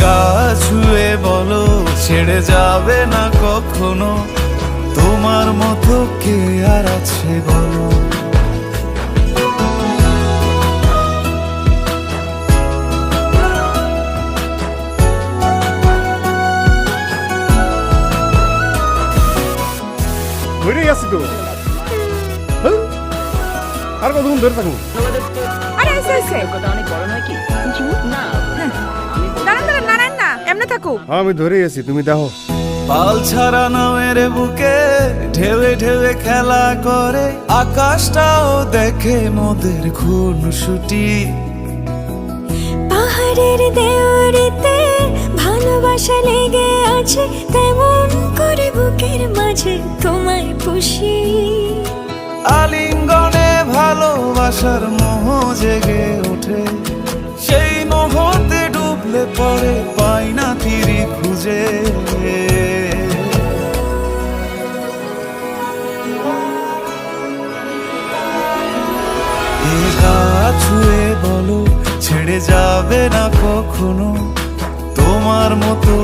গা ছুঁয়ে বলো ছেড়ে যাবে না কখনো? তোমার মতো কে আর আছে বলো? তো। হ্যাঁ? আর কতক্ষণ ধরে থাকব? আরে আইসে আইসে। কথা অনেক বড় নয় কি? না। নারায়ণ থাকুক হ্যাঁ আমি ধরেই আছি তুমি দেখো। পাল ছাড়া নামের বুকে ঢেউে ঢেউে খেলা করে আকাশটাও দেখে মোদের খুন ছুটি পাহাড়ের দেওয়ারিতে ভালোবাসা লেগে আছে তেমন করে বুকের মাঝে তোমায় পুষি। আলিঙ্গনে ভালোবাসার মোহ জেগে ওঠে সেই মোহতে ডুবলে পরে পাই না তিরি খুঁজে ছুঁয়ে বলো ছেড়ে যাবে না কখনো? তোমার মতো